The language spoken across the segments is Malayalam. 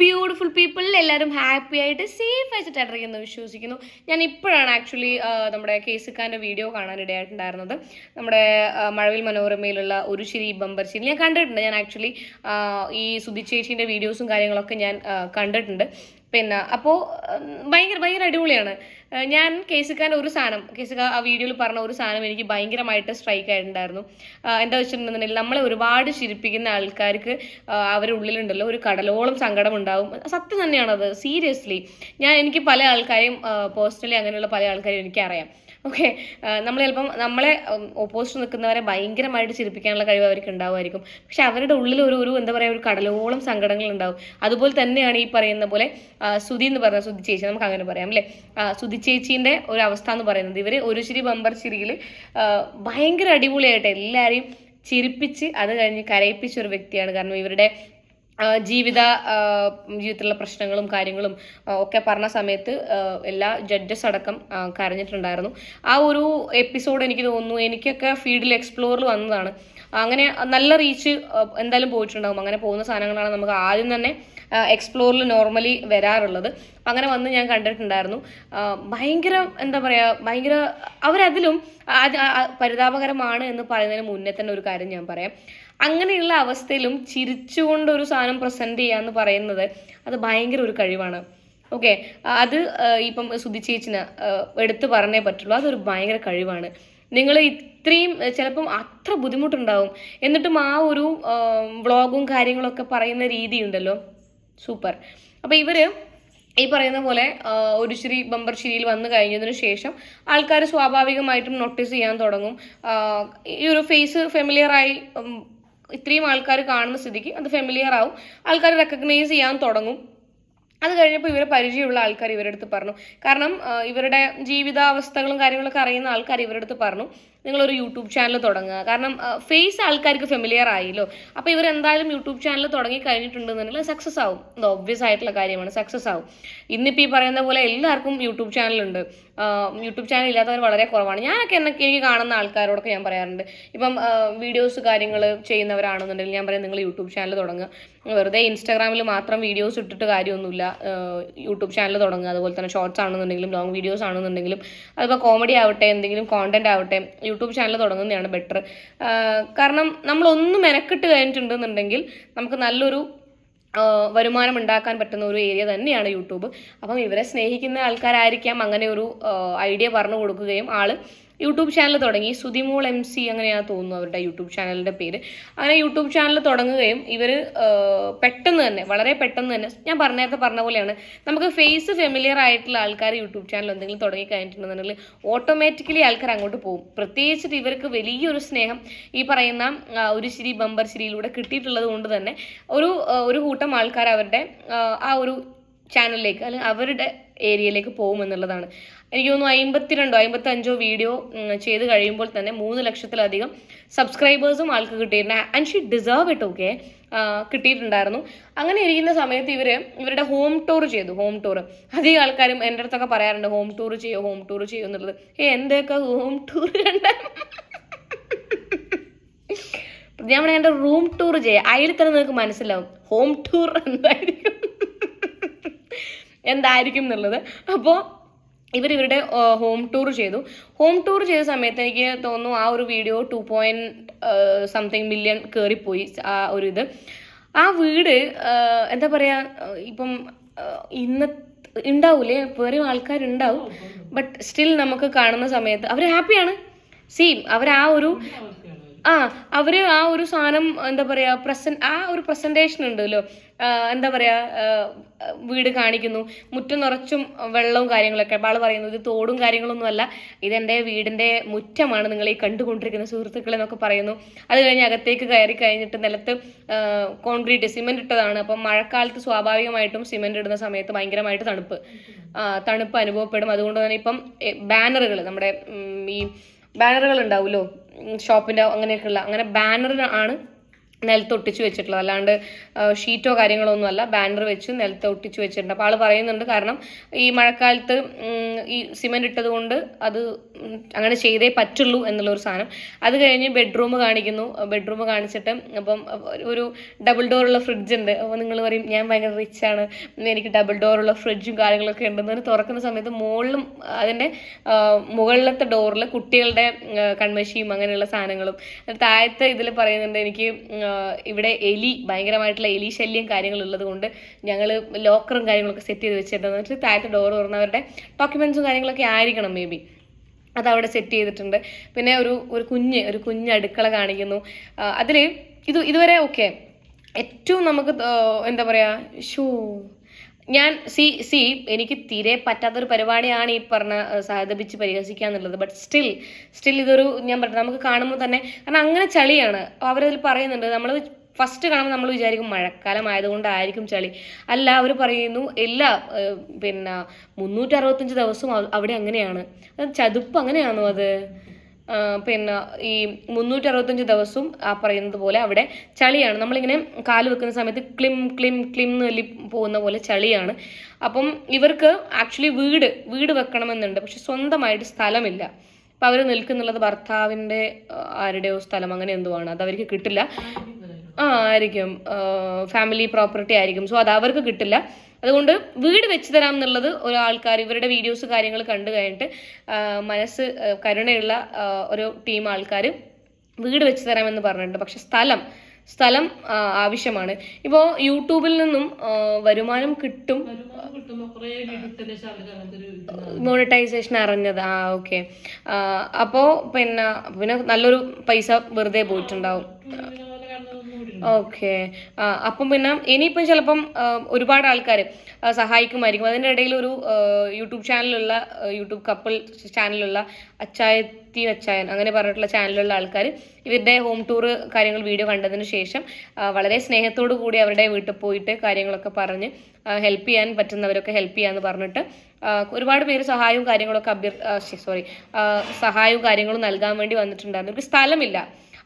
ബ്യൂട്ടിഫുൾ പീപ്പിൾ എല്ലാവരും ഹാപ്പി ആയിട്ട് സേഫ് ആയിട്ട് എന്ന് വിശ്വസിക്കുന്നു. ഞാൻ ഇപ്പോഴാണ് ആക്ച്വലി നമ്മുടെ കേസുക്കാന്റെ വീഡിയോ കാണാനിടയായിട്ടുണ്ടായിരുന്നത് നമ്മുടെ മഴവിൽ മനോരമയിലുള്ള ഒരു ശരി ബമ്പർ ശരി ഞാൻ കണ്ടിട്ടുണ്ട്. ഞാൻ ആക്ച്വലി ഈ സുധി ചേച്ചീന്റെ വീഡിയോസും കാര്യങ്ങളൊക്കെ ഞാൻ കണ്ടിട്ടുണ്ട്. പിന്നെ അപ്പോൾ ഭയങ്കര ഭയങ്കര അടിപൊളിയാണ്. ഞാൻ കേസിക്കാന്റെ ഒരു സാധനം കേസിക്ക ആ വീഡിയോയിൽ പറഞ്ഞ ഒരു സാധനം എനിക്ക് ഭയങ്കരമായിട്ട് സ്ട്രൈക്ക് ആയിട്ടുണ്ടായിരുന്നു. എന്താ വെച്ചിട്ടുണ്ടെന്നുണ്ടെങ്കിൽ നമ്മളെ ഒരുപാട് ചിരിപ്പിക്കുന്ന ആൾക്കാർക്ക് അവരുടെ ഉള്ളിലുണ്ടല്ലോ ഒരു കടലോളം സങ്കടം ഉണ്ടാവും സത്യം തന്നെയാണത് സീരിയസ്ലി ഞാൻ എനിക്ക് പല ആൾക്കാരെയും പേഴ്സണലി അങ്ങനെയുള്ള പല ആൾക്കാരെയും എനിക്കറിയാം. ഓക്കെ നമ്മൾ ചിലപ്പം നമ്മളെ ഓപ്പോസിറ്റ് നിൽക്കുന്നവരെ ഭയങ്കരമായിട്ട് ചിരിപ്പിക്കാനുള്ള കഴിവ് അവർക്ക് ഉണ്ടാവുമായിരിക്കും. പക്ഷെ അവരുടെ ഉള്ളിൽ ഒരു ഒരു എന്താ പറയുക ഒരു കടലോളം സങ്കടങ്ങൾ ഉണ്ടാവും. അതുപോലെ തന്നെയാണ് ഈ പറയുന്ന പോലെ സുതി എന്ന് പറഞ്ഞ സുതി ചേച്ചി നമുക്ക് അങ്ങനെ പറയാം അല്ലേ? സുതി ചേച്ചീന്റെ ഒരു അവസ്ഥ എന്ന് പറയുന്നത് ഇവർ ഒരു ചിരി ബമ്പർ ചിരിയിൽ ഭയങ്കര അടിപൊളിയായിട്ട് എല്ലാവരെയും ചിരിപ്പിച്ച് അത് കഴിഞ്ഞ് കരയിപ്പിച്ച ഒരു വ്യക്തിയാണ്. കാരണം ഇവരുടെ ജീവിത ജീവിതത്തിലുള്ള പ്രശ്നങ്ങളും കാര്യങ്ങളും ഒക്കെ പറഞ്ഞ സമയത്ത് എല്ലാ ജഡ്ജസ് അടക്കം കരഞ്ഞിട്ടുണ്ടായിരുന്നു. ആ ഒരു എപ്പിസോഡ് എനിക്ക് തോന്നുന്നു എനിക്കൊക്കെ ഫീൽഡിൽ എക്സ്പ്ലോറിൽ വന്നതാണ്. അങ്ങനെ നല്ല റീച്ച് എന്തായാലും പോയിട്ടുണ്ടാകും അങ്ങനെ പോകുന്ന സാധനങ്ങളാണ് നമുക്ക് ആദ്യം തന്നെ എക്സ്പ്ലോറിൽ നോർമലി വരാറുള്ളത്. അങ്ങനെ വന്ന് ഞാൻ കണ്ടിട്ടുണ്ടായിരുന്നു. ഭയങ്കര എന്താ പറയുക ഭയങ്കര അവരതിലും പരിതാപകരമാണ് എന്ന് പറയുന്നതിന് മുന്നേ തന്നെ ഒരു കാര്യം ഞാൻ പറയാം. അങ്ങനെയുള്ള അവസ്ഥയിലും ചിരിച്ചുകൊണ്ട് ഒരു സാധനം പ്രസന്റ് ചെയ്യുക എന്ന് പറയുന്നത് അത് ഭയങ്കര ഒരു കഴിവാണ്. ഓക്കെ അത് ഇപ്പം സുധി ചേച്ചിന് എടുത്തു പറഞ്ഞേ പറ്റുള്ളൂ. അതൊരു ഭയങ്കര കഴിവാണ്. നിങ്ങൾ ഇത്രയും ചിലപ്പം അത്ര ബുദ്ധിമുട്ടുണ്ടാവും. എന്നിട്ടും ആ ഒരു വ്ളോഗും കാര്യങ്ങളൊക്കെ പറയുന്ന രീതി ഉണ്ടല്ലോ സൂപ്പർ അപ്പോൾ ഇവർ ഈ പറയുന്ന പോലെ ഒരു ശ്രീ ബമ്പർ ശ്രീയിൽ വന്നു കഴിഞ്ഞതിന് ശേഷം ആൾക്കാർ സ്വാഭാവികമായിട്ടും നോട്ടീസ് ചെയ്യാൻ തുടങ്ങും. ഈ ഒരു ഫേസ് ഉം, ഇത്രയും ആൾക്കാർ കാണുന്ന സ്ഥിതിക്ക് അത് ഫെമിലിയർ ആവും. ആൾക്കാർ റെക്കഗ്നൈസ് ചെയ്യാൻ തുടങ്ങും. അത് കഴിഞ്ഞപ്പോൾ ഇവരെ പരിചയമുള്ള ആൾക്കാർ ഇവരുടെ അടുത്ത് പറഞ്ഞു. കാരണം ഇവരുടെ ജീവിതാവസ്ഥകളും കാര്യങ്ങളൊക്കെ അറിയുന്ന ആൾക്കാർ ഇവരുടെ അടുത്ത് പറഞ്ഞു. നിങ്ങളൊരു യൂട്യൂബ് ചാനൽ തുടങ്ങുക. കാരണം ഫേസ് ആൾക്കാർക്ക് ഫെമിലിയർ ആയില്ലോ. അപ്പോൾ ഇവർ എന്തായാലും യൂട്യൂബ് ചാനൽ തുടങ്ങി കഴിഞ്ഞിട്ടുണ്ടെന്നുണ്ടെങ്കിൽ സക്സസ് ആവും. ഇത് ഒബ്വിയസ് ആയിട്ടുള്ള കാര്യമാണ്. സക്സസ് ആവും. ഇന്നിപ്പോൾ ഈ പറയുന്ന പോലെ എല്ലാവർക്കും യൂട്യൂബ് ചാനലുണ്ട് യൂട്യൂബ് ചാനൽ ഇല്ലാത്തവർ വളരെ കുറവാണ്. ഞാനൊക്കെ എന്നൊക്കെ എനിക്ക് കാണുന്ന ആൾക്കാരോടൊക്കെ ഞാൻ പറയാറുണ്ട്. ഇപ്പം വീഡിയോസ് കാര്യങ്ങൾ ചെയ്യുന്നവരാണെന്നുണ്ടെങ്കിൽ ഞാൻ പറയാം നിങ്ങൾ യൂട്യൂബ് ചാനൽ തുടങ്ങുക. വെറുതെ ഇൻസ്റ്റാഗ്രാമിൽ മാത്രം വീഡിയോസ് ഇട്ടിട്ട് കാര്യമൊന്നുമില്ല. യൂട്യൂബ് ചാനൽ തുടങ്ങുക. അതുപോലെ തന്നെ ഷോർട്സ് ആണെന്നുണ്ടെങ്കിലും ലോങ് വീഡിയോസ് ആണെന്നുണ്ടെങ്കിലും അതിപ്പോൾ കോമഡി ആവട്ടെ എന്തെങ്കിലും കോണ്ടന്റ് ആവട്ടെ യൂട്യൂബ് ചാനൽ തുടങ്ങുന്നതാണ് ബെറ്റർ കാരണം നമ്മളൊന്ന് മെനക്കെട്ട് കഴിഞ്ഞിട്ടുണ്ടെന്നുണ്ടെങ്കിൽ നമുക്ക് നല്ലൊരു വരുമാനം ഉണ്ടാക്കാൻ പറ്റുന്ന ഒരു ഏരിയ തന്നെയാണ് യൂട്യൂബ്. അപ്പം ഇവരെ സ്നേഹിക്കുന്ന ആൾക്കാരായിരിക്കാം അങ്ങനെ ഒരു ഐഡിയ പറഞ്ഞു കൊടുക്കുകയും ആൾ യൂട്യൂബ് ചാനൽ തുടങ്ങി. സുതിമോൾ എം സി അങ്ങനെയാണ് തോന്നുന്നു അവരുടെ യൂട്യൂബ് ചാനലിന്റെ പേര്. അങ്ങനെ യൂട്യൂബ് ചാനൽ തുടങ്ങുകയും ഇവർ പെട്ടെന്ന് തന്നെ വളരെ പെട്ടെന്ന് തന്നെ ഞാൻ പറഞ്ഞ നേരത്തെ പറഞ്ഞ പോലെയാണ് നമുക്ക് ഫേസ് ഫെമിലിയർ ആയിട്ടുള്ള ആൾക്കാർ യൂട്യൂബ് ചാനൽ എന്തെങ്കിലും തുടങ്ങി കഴിഞ്ഞിട്ടുണ്ടെന്നുണ്ടെങ്കിൽ ഓട്ടോമാറ്റിക്കലി ആൾക്കാർ അങ്ങോട്ട് പോകും. പ്രത്യേകിച്ചിട്ട് ഇവർക്ക് വലിയൊരു സ്നേഹം ഈ പറയുന്ന ഒരു ശരി ബമ്പർ ശരിയിലൂടെ കിട്ടിയിട്ടുള്ളത് കൊണ്ട് തന്നെ ഒരു ഒരു കൂട്ടം ആൾക്കാർ അവരുടെ ആ ഒരു ചാനലിലേക്ക് അല്ലെങ്കിൽ അവരുടെ ഏരിയയിലേക്ക് പോകും എന്നുള്ളതാണ് എനിക്ക് തോന്നുന്നു അമ്പത്തിരണ്ടോ അമ്പത്തി അഞ്ചോ വീഡിയോ ചെയ്ത് കഴിയുമ്പോൾ തന്നെ മൂന്ന് ലക്ഷത്തിലധികം സബ്സ്ക്രൈബേഴ്സും ആൾക്ക് കിട്ടിയിട്ടുണ്ട്. And she deserve it okay കിട്ടിയിട്ടുണ്ടായിരുന്നു. അങ്ങനെ ഇരിക്കുന്ന സമയത്ത് ഇവർ ഇവരുടെ ഹോം ടൂർ ചെയ്തു ഹോം ടൂർ അധികം ആൾക്കാരും എന്റെ അടുത്തൊക്കെ പറയാറുണ്ട് ഹോം ടൂർ ചെയ്യോ ഹോം ടൂർ ചെയ്യോ എന്നുള്ളത്. ഏ എന്തൊക്കെ ഹോം ടൂർ കണ്ട? ഞാൻ വേണമെങ്കിൽ എന്റെ റൂം ടൂർ ചെയ്യാം. അതിൽ തന്നെ നിങ്ങൾക്ക് മനസ്സിലാവും ഹോം ടൂർ എന്തായിരിക്കും എന്തായിരിക്കും എന്നുള്ളത്. അപ്പോൾ ഇവർ ഇവരുടെ ഹോം ടൂർ ചെയ്തു. ഹോം ടൂർ ചെയ്ത സമയത്ത് എനിക്ക് തോന്നുന്നു ആ ഒരു video two point something million കയറിപ്പോയി ആ ഒരു ഇത് ആ വീട് എന്താ പറയുക ഇപ്പം ഇന്ന ഉണ്ടാവൂലേ വേറെ ആൾക്കാരുണ്ടാവും. ബട്ട് സ്റ്റിൽ നമുക്ക് കാണുന്ന സമയത്ത് അവർ ഹാപ്പിയാണ് സെയിം അവർ ആ ഒരു ആ അവർ ആ ഒരു സാധനം എന്താ പറയാ പ്രസന്റ് ആ ഒരു പ്രസന്റേഷൻ ഉണ്ടല്ലോ. എന്താ പറയാ ആ, വീട് കാണിക്കുന്നു. മുറ്റം നിറച്ചും വെള്ളവും കാര്യങ്ങളൊക്കെ. അപ്പോൾ ആൾ പറയുന്നത് ഇത് തോടും കാര്യങ്ങളൊന്നുമല്ല അല്ല. ഇതെന്റെ വീടിന്റെ മുറ്റമാണ് നിങ്ങൾ ഈ കണ്ടുകൊണ്ടിരിക്കുന്ന സുഹൃത്തുക്കളെ എന്നൊക്കെ പറയുന്നു. അത് കഴിഞ്ഞ് അകത്തേക്ക് കയറി കഴിഞ്ഞിട്ട് നിലത്ത് കോൺക്രീറ്റ് സിമെന്റ് ഇട്ടതാണ്. അപ്പം മഴക്കാലത്ത് സ്വാഭാവികമായിട്ടും സിമെന്റ് ഇടുന്ന സമയത്ത് ഭയങ്കരമായിട്ട് തണുപ്പ്. തണുപ്പ് അനുഭവപ്പെടും. അതുകൊണ്ട് തന്നെ ഇപ്പം ബാനറുകൾ നമ്മുടെ ഈ ബാനറുകൾ ഉണ്ടാവുമല്ലോ ഷോപ്പിന്റെ അങ്ങനെയൊക്കെയുള്ള. അങ്ങനെ ബാനറിന് ആണ് നിലത്ത് ഒട്ടിച്ച് വെച്ചിട്ടുള്ളത്. അല്ലാണ്ട് ഷീറ്റോ കാര്യങ്ങളോ ഒന്നുമല്ല ബാനർ വെച്ച് നിലത്ത് ഒട്ടിച്ച് വെച്ചിട്ടുണ്ട്. അപ്പോൾ ആൾ പറയുന്നുണ്ട് കാരണം ഈ മഴക്കാലത്ത് ഈ സിമെന്റ് ഇട്ടത് കൊണ്ട് അത് അങ്ങനെ ചെയ്തേ പറ്റുള്ളൂ എന്നുള്ള ഒരു സാധനം. അത് കഴിഞ്ഞ് ബെഡ്റൂം കാണിക്കുന്നു. ബെഡ്റൂം കാണിച്ചിട്ട് അപ്പം ഒരു ഡബിൾ ഡോറുള്ള ഫ്രിഡ്ജ് ഉണ്ട്. അപ്പോൾ നിങ്ങൾ പറയും ഞാൻ ഭയങ്കര റിച്ച് ആണ്. എനിക്ക് ഡബിൾ ഡോറുള്ള ഫ്രിഡ്ജും കാര്യങ്ങളൊക്കെ ഉണ്ടെന്ന് പറഞ്ഞ് തുറക്കുന്ന സമയത്ത് മുകളിലും അതിന്റെ മുകളിലത്തെ ഡോറിൽ കുട്ടികളുടെ കൺമശിയും അങ്ങനെയുള്ള സാധനങ്ങളും. താഴത്തെ ഇതിൽ പറയുന്നുണ്ട് എനിക്ക് ഇവിടെ എലി ഭയങ്കരമായിട്ടുള്ള എലി ശല്യം കാര്യങ്ങൾ ഉള്ളത് കൊണ്ട് ഞങ്ങൾ ലോക്കറും കാര്യങ്ങളൊക്കെ സെറ്റ് ചെയ്ത് വെച്ചിട്ടുണ്ട്. വെച്ചാൽ താഴത്തെ ഡോർ തുറന്നവരുടെ ഡോക്യുമെന്റ്സും കാര്യങ്ങളൊക്കെ ആയിരിക്കണം മേ ബി അതവിടെ സെറ്റ് ചെയ്തിട്ടുണ്ട്. പിന്നെ ഒരു ഒരു കുഞ്ഞ് ഒരു കുഞ്ഞ് അടുക്കള കാണിക്കുന്നു. അതിൽ ഇത് ഇതുവരെ ഓക്കെ ഏറ്റവും നമുക്ക് എന്താ പറയുക ഷൂ ഞാൻ സി സി എനിക്ക് തീരെ പറ്റാത്തൊരു പരിപാടിയാണ് ഈ പറഞ്ഞ സഹതപിച്ച് പരിഹസിക്കുക എന്നുള്ളത്. ബട്ട് സ്റ്റിൽ സ്റ്റിൽ ഇതൊരു ഞാൻ പറഞ്ഞു നമുക്ക് കാണുമ്പോൾ തന്നെ കാരണം അങ്ങനെ ചളിയാണ്. അവരതിൽ പറയുന്നുണ്ട് നമ്മൾ ഫസ്റ്റ് കാണുമ്പോൾ നമ്മൾ വിചാരിക്കും മഴക്കാലം ആയതുകൊണ്ടായിരിക്കും ചളി. അല്ല അവർ പറയുന്നു എല്ലാ പിന്നെ മുന്നൂറ്റി ദിവസവും അവിടെ അങ്ങനെയാണ്. ചതുപ്പ് അങ്ങനെയാണോ അത്? പിന്നെ ഈ മുന്നൂറ്റി അറുപത്തഞ്ച് ദിവസവും ആ പറയുന്നത് പോലെ അവിടെ ചളിയാണ്. നമ്മളിങ്ങനെ കാൽ വെക്കുന്ന സമയത്ത് ക്ലിം ക്ലിം ക്ലിം എന്ന് വലി പോകുന്ന പോലെ ചളിയാണ്. അപ്പം ഇവർക്ക് ആക്ച്വലി വീട് വീട് വെക്കണമെന്നുണ്ട്. പക്ഷെ സ്വന്തമായിട്ട് സ്ഥലമില്ല. അപ്പം അവർ നിൽക്കുന്നുള്ളത് ഭർത്താവിന്റെ ആരുടെയോ സ്ഥലം. അങ്ങനെ എന്തോ ആണ്. അത് അവർക്ക് കിട്ടില്ല. ആ ആയിരിക്കും. ഫാമിലി പ്രോപ്പർട്ടി ആയിരിക്കും. സോ അത് അവർക്ക് കിട്ടില്ല. അതുകൊണ്ട് വീട് വെച്ച് തരാം എന്നുള്ളത് ഒരാൾക്കാർ ഇവരുടെ വീഡിയോസ് കാര്യങ്ങൾ കണ്ടു കഴിഞ്ഞിട്ട് മനസ്സ് കരുണയുള്ള ഒരു ടീം ആൾക്കാർ വീട് വെച്ച് തരാമെന്ന് പറഞ്ഞിട്ടുണ്ട്. പക്ഷെ സ്ഥലം സ്ഥലം ആവശ്യമാണ്. ഇപ്പോൾ യൂട്യൂബിൽ നിന്നും വരുമാനം കിട്ടും. മോണിറ്റൈസേഷൻ അറിഞ്ഞത്. ആ ഓക്കെ അപ്പോൾ പിന്നെ പിന്നെ നല്ലൊരു പൈസ വെറുതെ പോയിട്ടുണ്ടാവും. ഓക്കെ. അപ്പം പിന്നെ ഇനിയിപ്പം ചിലപ്പം ഒരുപാട് ആൾക്കാർ സഹായിക്കുമായിരിക്കും. അതിന്റെ ഇടയിൽ ഒരു യൂട്യൂബ് ചാനലുള്ള യൂട്യൂബ് കപ്പിൾ ചാനലുള്ള അച്ചായത്തി അച്ചായൻ അങ്ങനെ പറഞ്ഞിട്ടുള്ള ചാനലുള്ള ആൾക്കാർ ഇവരുടെ ഹോം ടൂർ കാര്യങ്ങൾ വീഡിയോ കണ്ടതിന് ശേഷം വളരെ സ്നേഹത്തോടു കൂടി അവരുടെ വീട്ടിൽ പോയിട്ട് കാര്യങ്ങളൊക്കെ പറഞ്ഞ് ഹെൽപ്പ് ചെയ്യാൻ പറ്റുന്നവരൊക്കെ ഹെൽപ്പ് ചെയ്യാന്ന് പറഞ്ഞിട്ട് ഒരുപാട് പേര് സഹായവും കാര്യങ്ങളൊക്കെ അഭ്യർ സോറി സഹായവും കാര്യങ്ങളും നൽകാൻ വേണ്ടി വന്നിട്ടുണ്ടായിരുന്നു. ഒരു സ്ഥലമില്ല.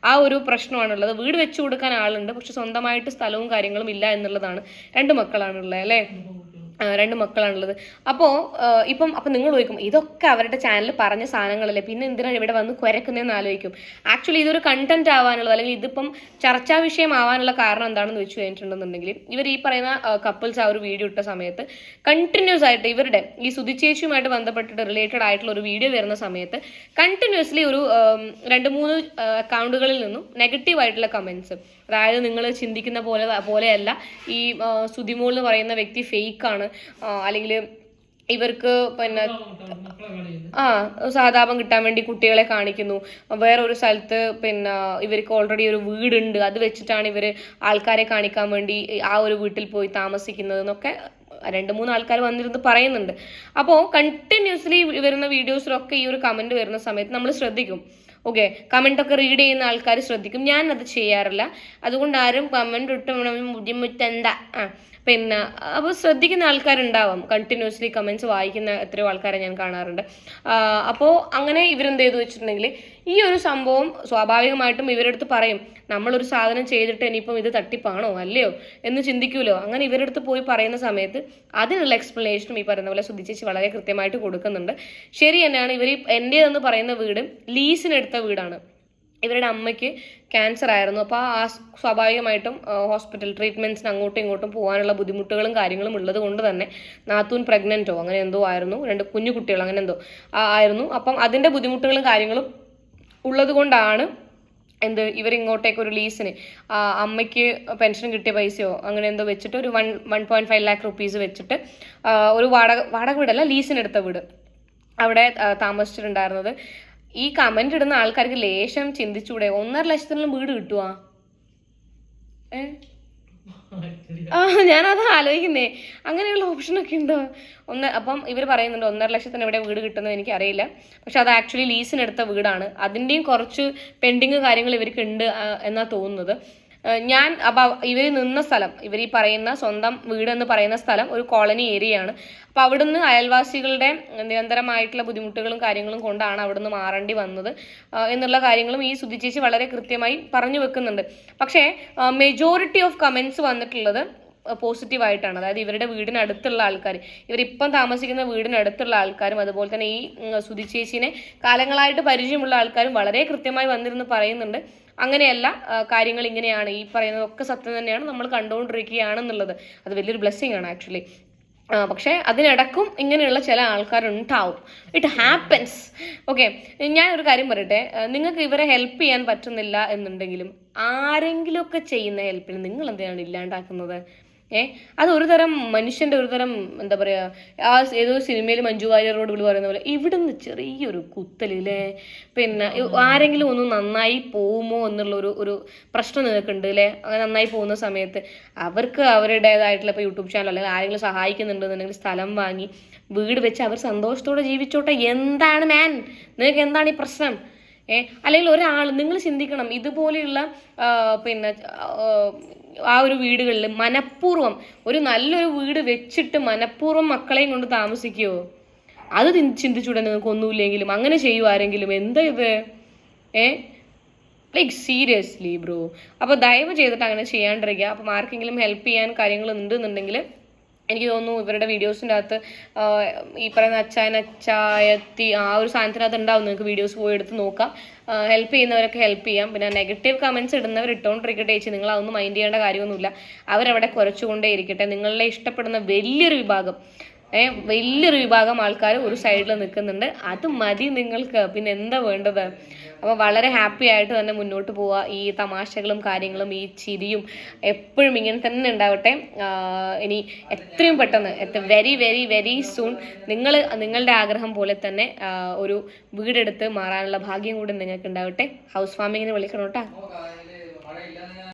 ആ ഒരു പ്രശ്നമാണുള്ളത്. വീട് വെച്ചു കൊടുക്കാൻ ആളുണ്ട്. പക്ഷെ സ്വന്തമായിട്ട് സ്ഥലവും കാര്യങ്ങളും ഇല്ല എന്നുള്ളതാണ്. രണ്ട് മക്കളാണുള്ളത് അല്ലേ? രണ്ട് മക്കളാണുള്ളത്. അപ്പോൾ ഇപ്പം അപ്പം നിങ്ങൾ ചോദിക്കും ഇതൊക്കെ അവരുടെ ചാനലിൽ പറഞ്ഞ സാധനങ്ങളല്ലേ? പിന്നെ എന്തിനാണ് ഇവിടെ വന്ന് കുരക്കുന്നതെന്ന് ആലോചിക്കും. ആക്ച്വലി ഇതൊരു കണ്ടന്റ് ആവാനുള്ളത് അല്ലെങ്കിൽ ഇതിപ്പം ചർച്ചാ വിഷയമാവാനുള്ള കാരണം എന്താണെന്ന് വെച്ച് കഴിഞ്ഞിട്ടുണ്ടെന്നുണ്ടെങ്കിൽ ഇവർ ഈ പറയുന്ന കപ്പിൾസ് ആ ഒരു വീഡിയോ ഇട്ട സമയത്ത് കണ്ടിന്യൂസ് ആയിട്ട് ഇവരുടെ ഈ സുതിച്ചേച്ചിയുമായിട്ട് ബന്ധപ്പെട്ടിട്ട് റിലേറ്റഡ് ആയിട്ടുള്ള ഒരു വീഡിയോ വരുന്ന സമയത്ത് കണ്ടിന്യൂസ്ലി ഒരു രണ്ട് മൂന്ന് അക്കൗണ്ടുകളിൽ നിന്നും നെഗറ്റീവ് ആയിട്ടുള്ള കമൻസ് അതായത് നിങ്ങൾ ചിന്തിക്കുന്ന പോലെ പോലെയല്ല ഈ സുതിമോൾ എന്ന് പറയുന്ന വ്യക്തി ഫേക്കാണ് അല്ലെങ്കിൽ ഇവർക്ക് പിന്നെ ആ സാതാപം കിട്ടാൻ വേണ്ടി കുട്ടികളെ കാണിക്കുന്നു. വേറൊരു സ്ഥലത്ത് പിന്നെ ഇവർക്ക് ഓൾറെഡി ഒരു വീടുണ്ട്. അത് വെച്ചിട്ടാണ് ഇവർ ആൾക്കാരെ കാണിക്കാൻ വേണ്ടി ആ ഒരു വീട്ടിൽ പോയി താമസിക്കുന്നത് എന്നൊക്കെ രണ്ട് മൂന്ന് ആൾക്കാർ വന്നിരുന്ന് പറയുന്നുണ്ട്. അപ്പോൾ കണ്ടിന്യൂസ്ലി വരുന്ന വീഡിയോസിലൊക്കെ ഈ ഒരു കമന്റ് വരുന്ന സമയത്ത് നമ്മൾ ശ്രദ്ധിക്കും. ഓക്കെ കമന്റ് ഒക്കെ റീഡ് ചെയ്യുന്ന ആൾക്കാർ ശ്രദ്ധിക്കും. ഞാൻ അത് ചെയ്യാറില്ല. അതുകൊണ്ട് ആരും കമന്റ് ഇട്ട് ബുദ്ധിമുട്ടെന്താ? ആ. പിന്നെ അപ്പോൾ ശ്രദ്ധിക്കുന്ന ആൾക്കാരുണ്ടാവാം. കണ്ടിന്യൂസ്ലി കമൻസ് വായിക്കുന്ന എത്രയോ ആൾക്കാരെ ഞാൻ കാണാറുണ്ട്. അപ്പോൾ അങ്ങനെ ഇവരെന്ത് ചെയ്തു വെച്ചിട്ടുണ്ടെങ്കിൽ ഈ ഒരു സംഭവം സ്വാഭാവികമായിട്ടും ഇവരെടുത്ത് പറയും നമ്മളൊരു സാധനം ചെയ്തിട്ട് ഇനിയിപ്പം ഇത് തട്ടിപ്പാണോ? അല്ലയോ? എന്ന് ചിന്തിക്കുമല്ലോ അങ്ങനെ ഇവരെടുത്ത് പോയി പറയുന്ന സമയത്ത് അതിനുള്ള എക്സ്പ്ലനേഷനും ഈ പറയുന്ന പോലെ ശ്രദ്ധിച്ചേച്ചി വളരെ കൃത്യമായിട്ട് കൊടുക്കുന്നുണ്ട്. ശരി തന്നെയാണ് ഇവർ എന്റേതെന്ന് പറയുന്ന വീട് ലീസിനെടുത്ത വീടാണ്. ഇവരുടെ അമ്മയ്ക്ക് ക്യാൻസർ ആയിരുന്നു. അപ്പോൾ ആ സ്വാഭാവികമായിട്ടും ഹോസ്പിറ്റൽ ട്രീറ്റ്മെന്റ്സിന് അങ്ങോട്ടും ഇങ്ങോട്ടും പോകാനുള്ള ബുദ്ധിമുട്ടുകളും കാര്യങ്ങളും ഉള്ളത് കൊണ്ട് തന്നെ നാത്തൂൻ പ്രഗ്നന്റോ അങ്ങനെ എന്തോ ആയിരുന്നു. രണ്ട് കുഞ്ഞു കുട്ടികൾ അങ്ങനെ എന്തോ ആയിരുന്നു. അപ്പം അതിന്റെ ബുദ്ധിമുട്ടുകളും കാര്യങ്ങളും ഉള്ളത് കൊണ്ടാണ് എന്ത് ഇവരിങ്ങോട്ടേക്ക് ഒരു ലീസിന് അമ്മയ്ക്ക് പെൻഷൻ കിട്ടിയ പൈസയോ അങ്ങനെ എന്തോ വെച്ചിട്ട് ഒരു one one point five lakh rupees വെച്ചിട്ട് ഒരു വാടക വാടക വീടല്ല ലീസിനെടുത്ത വീട്. അവിടെ താമസിച്ചിട്ടുണ്ടായിരുന്നത്. ഈ കമന്റ് ഇടുന്ന ആൾക്കാർക്ക് ലേശം ചിന്തിച്ചൂടെ? ഒന്നര ലക്ഷത്തിനുള്ള വീട് കിട്ടുവാ? ഏ? ആ ഞാനത് ആലോചിക്കുന്നേ. അങ്ങനെയുള്ള ഓപ്ഷനൊക്കെ ഉണ്ടോ? ഒന്ന് അപ്പം ഇവർ പറയുന്നുണ്ട് ഒന്നര ലക്ഷത്തിന് എവിടെ വീട് കിട്ടുന്നത് എനിക്കറിയില്ല. പക്ഷെ അത് ആക്ച്വലി ലീസിനെടുത്ത വീടാണ്. അതിന്റെയും കുറച്ച് പെൻഡിങ് കാര്യങ്ങൾ ഇവർക്ക് ഉണ്ട് എന്നാ തോന്നുന്നത്. ഞാൻ അപ്പോൾ ഇവർ നിന്ന സ്ഥലം ഇവർ ഈ പറയുന്ന സ്വന്തം വീട് എന്ന് പറയുന്ന സ്ഥലം ഒരു കോളനി ഏരിയയാണ്. അപ്പോൾ അവിടുന്ന് അയൽവാസികളുടെ നിരന്തരമായിട്ടുള്ള ബുദ്ധിമുട്ടുകളും കാര്യങ്ങളും കൊണ്ടാണ് അവിടുന്ന് മാറേണ്ടി വന്നത്. എന്നുള്ള കാര്യങ്ങളും ഈ സുധി ചേച്ചി വളരെ കൃത്യമായി പറഞ്ഞു വെക്കുന്നുണ്ട്. പക്ഷേ മെജോറിറ്റി ഓഫ് കമൻസ് വന്നിട്ടുള്ളത് പോസിറ്റീവായിട്ടാണ് അതായത് ഇവരുടെ വീടിനടുത്തുള്ള ആൾക്കാർ ഇവരിപ്പം താമസിക്കുന്ന വീടിനടുത്തുള്ള ആൾക്കാരും അതുപോലെ തന്നെ ഈ സുധിച്ചേച്ചിനെ സുധി ചേച്ചീനെ കാലങ്ങളായിട്ട് പരിചയമുള്ള ആൾക്കാരും വളരെ കൃത്യമായി വന്നിരുന്ന് പറയുന്നുണ്ട്. അങ്ങനെയല്ല കാര്യങ്ങൾ ഇങ്ങനെയാണ്. ഈ പറയുന്നതൊക്കെ സത്യം തന്നെയാണ് നമ്മൾ കണ്ടുകൊണ്ടിരിക്കുകയാണെന്നുള്ളത്. അത് വലിയൊരു ബ്ലെസ്സിങ് ആണ് ആക്ച്വലി പക്ഷേ അതിനിടക്കും ഇങ്ങനെയുള്ള ചില ആൾക്കാരുണ്ടാവും. ഇറ്റ് ഹാപ്പൻസ് ഓക്കെ ഞാനൊരു കാര്യം പറയട്ടെ. നിങ്ങൾക്ക് ഇവരെ ഹെൽപ്പ് ചെയ്യാൻ പറ്റുന്നില്ല എന്നുണ്ടെങ്കിലും ആരെങ്കിലുമൊക്കെ ചെയ്യുന്ന ഹെൽപ്പിന് നിങ്ങൾ എന്തിനാണ് ഇല്ലാണ്ടാക്കുന്നത്? ഏ? അത് ഒരു തരം മനുഷ്യന്റെ ഒരു തരം എന്താ പറയാ ആ ഏതോ സിനിമയിൽ മഞ്ജു വാര്യറോട് വിളി പറയുന്ന പോലെ ഇവിടുന്ന് ചെറിയൊരു കുത്തലില്ലേ? പിന്നെ ആരെങ്കിലും ഒന്ന് നന്നായി പോകുമോ എന്നുള്ള ഒരു ഒരു പ്രശ്നം നിനക്കുണ്ട് അല്ലേ അങ്ങനെ നന്നായി പോകുന്ന സമയത്ത് അവർക്ക് അവരുടേതായിട്ടുള്ള ഇപ്പോൾ യൂട്യൂബ് ചാനൽ അല്ലെങ്കിൽ ആരെങ്കിലും സഹായിക്കുന്നുണ്ടെന്നുണ്ടെങ്കിൽ സ്ഥലം വാങ്ങി വീട് വെച്ച് അവർ സന്തോഷത്തോടെ ജീവിച്ചോട്ടെ. എന്താണ് മാൻ? നിനക്ക് എന്താണ് ഈ പ്രശ്നം? ഏ? അല്ലെങ്കിൽ ഒരാൾ നിങ്ങൾ ചിന്തിക്കണം ഇതുപോലെയുള്ള പിന്നെ ആ, ഒരു വീടുകളിൽ മനഃപൂർവം ഒരു നല്ലൊരു വീട് വെച്ചിട്ട് മനഃപൂർവം മക്കളെയും കൊണ്ട് താമസിക്കുമോ അത് ചിന്തി- ചിന്തിച്ചൂടെ നിങ്ങൾക്ക് ഒന്നുമില്ലെങ്കിലും അങ്ങനെ ചെയ്യൂ ആരെങ്കിലും? എന്താ ഇത്? ഏ? ലൈക്ക് സീരിയസ്ലി ബ്രോ അപ്പോൾ ദയവ് ചെയ്തിട്ട് അങ്ങനെ ചെയ്യാണ്ടിരിക്കുക. അപ്പം ആർക്കെങ്കിലും ഹെൽപ്പ് ചെയ്യാൻ കാര്യങ്ങൾ ഉണ്ടെന്നുണ്ടെങ്കിൽ എനിക്ക് തോന്നുന്നു ഇവരുടെ വീഡിയോസിന്റെ അകത്ത് ഈ പറയുന്ന അച്ചായൻ അച്ചായത്തി ആ ഒരു സാധനത്തിനകത്ത് ഉണ്ടാവും. നിങ്ങൾക്ക് വീഡിയോസ് പോയി എടുത്ത് നോക്കാം. ഹെൽപ്പ് ചെയ്യുന്നവരൊക്കെ ഹെൽപ്പ് ചെയ്യാം. പിന്നെ നെഗറ്റീവ് കമൻസ് ഇടുന്നവർ ഇട്ടുകൊണ്ടിരിക്കട്ടെ ചേച്ചി. നിങ്ങൾ അതൊന്നും മൈൻഡ് ചെയ്യേണ്ട കാര്യമൊന്നുമില്ല. അവരവിടെ കുറച്ചുകൊണ്ടേ ഇരിക്കട്ടെ. നിങ്ങളെ ഇഷ്ടപ്പെടുന്ന വലിയൊരു വിഭാഗം. വലിയൊരു വിഭാഗം ആൾക്കാർ ഒരു സൈഡിൽ നിൽക്കുന്നുണ്ട്. അത് മതി നിങ്ങൾക്ക്. പിന്നെ എന്താ വേണ്ടത്? അപ്പോൾ വളരെ ഹാപ്പി ആയിട്ട് തന്നെ മുന്നോട്ട് പോവുക ഈ തമാശകളും കാര്യങ്ങളും ഈ ചിരിയും എപ്പോഴും ഇങ്ങനെ തന്നെ ഉണ്ടാവട്ടെ. ഇനി എത്രയും പെട്ടെന്ന് വെരി വെരി വെരി സൂൺ നിങ്ങൾ നിങ്ങളുടെ ആഗ്രഹം പോലെ തന്നെ ഒരു വീടെടുത്ത് മാറാനുള്ള ഭാഗ്യം കൂടി നിങ്ങൾക്ക് ഉണ്ടാവട്ടെ ഹൗസ് ഫാമിങ്ങിന് വിളിക്കണം കേട്ടോ.